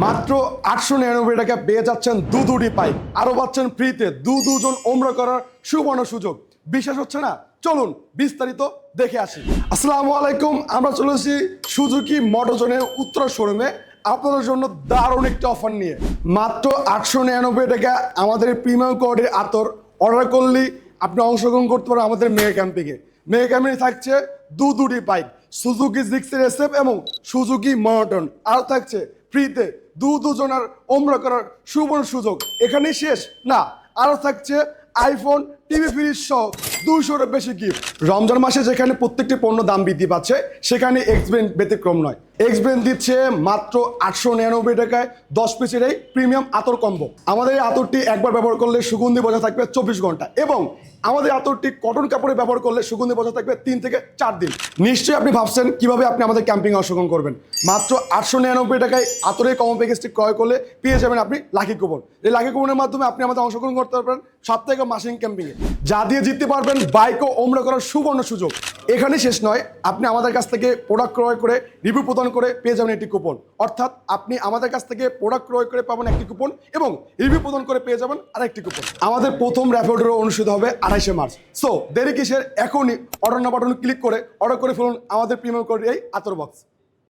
মাত্র আটশো নিরানব্বই টাকা পেয়ে যাচ্ছেন দু দুটি পাইপ। আরও পাচ্ছেন ফ্রিতে দু দুজন ওমরা করার সুবর্ণ সুযোগ। বিশ্বাস হচ্ছে না? চলুন বিস্তারিত দেখে আসি। আসসালামু আলাইকুম, আমরা চলে এসেছি সুজুকি মোটরজনের উত্তর শোরুমে। আপনাদের জন্য দারুণ একটি অফার নিয়ে। মাত্র আটশো নিরানব্বই টাকা আমাদের প্রিমিয়াম কোয়ার্ডের আতর অর্ডার করলেই আপনি অংশগ্রহণ করতে পারেন আমাদের মেয়ে ক্যাম্পিংয়ে মেয়ে ক্যাম্পিংয়ে থাকছে দু দুটি বাইক সুজুকি জিক্সের এসএফ এবং সুজুকি মনোটন আর থাকছে ফ্রিতে দু দুজনের ওমরা করার সুবর্ণ সুযোগ। এখানেই শেষ? না। আরও থাকছে আইফোন টিভি ফ্রিজ সহ দুইশোরও বেশি গিফট রমজান মাসে যেখানে প্রত্যেকটি পণ্য দাম বৃদ্ধি পাচ্ছে, সেখানে এক্সবেন ব্যতিক্রম নয়। এক্সবেন দিচ্ছে মাত্র আটশো নিরানব্বই টাকায় দশ পিসের এই প্রিমিয়াম আতর কম্বো আমাদের এই আতরটি একবার ব্যবহার করলে সুগন্ধি বজায় থাকবে চব্বিশ ঘণ্টা। এবং আমাদের আতরটি কটন কাপড়ে ব্যবহার করলে সুগন্ধি বজায় থাকবে তিন থেকে চার দিন। নিশ্চয়ই আপনি ভাবছেন কীভাবে আপনি আমাদের ক্যাম্পিং অংশগ্রহণ করবেন। মাত্র আটশো নিরানব্বই টাকায় আতরের কমন প্যাকেজটি ক্রয় করলে পেয়ে যাবেন আপনি লাকি কুপন এই লাকি কুপনের মাধ্যমে আপনি আমাদের অংশগ্রহণ করতে পারবেন সাপ্তাহিক মাসিং ক্যাম্পিংয়ে যা দিয়ে জিততে পারবেন বাইক ও ওমরা করার সুবর্ণ সুযোগ। এখানে শেষ নয়, আপনি আমাদের কাছ থেকে প্রোডাক্ট ক্রয় করে রিভিউ প্রদান করে পেয়ে যাবেন একটি কুপন অর্থাৎ আপনি আমাদের কাছ থেকে প্রোডাক্ট ক্রয় করে পাবেন একটি কুপন এবং রিভিউ প্রদান করে পেয়ে যাবেন আরেকটি কুপন আমাদের প্রথম র্যাপিডো অনুষ্ঠিত হবে আড়াইশে মার্চ। সো দেরি কিসের? এখনই অর্ডার না বাটন ক্লিক করে অর্ডার করে ফেলুন আমাদের প্রিমিয়াম কোড এই আতর বক্স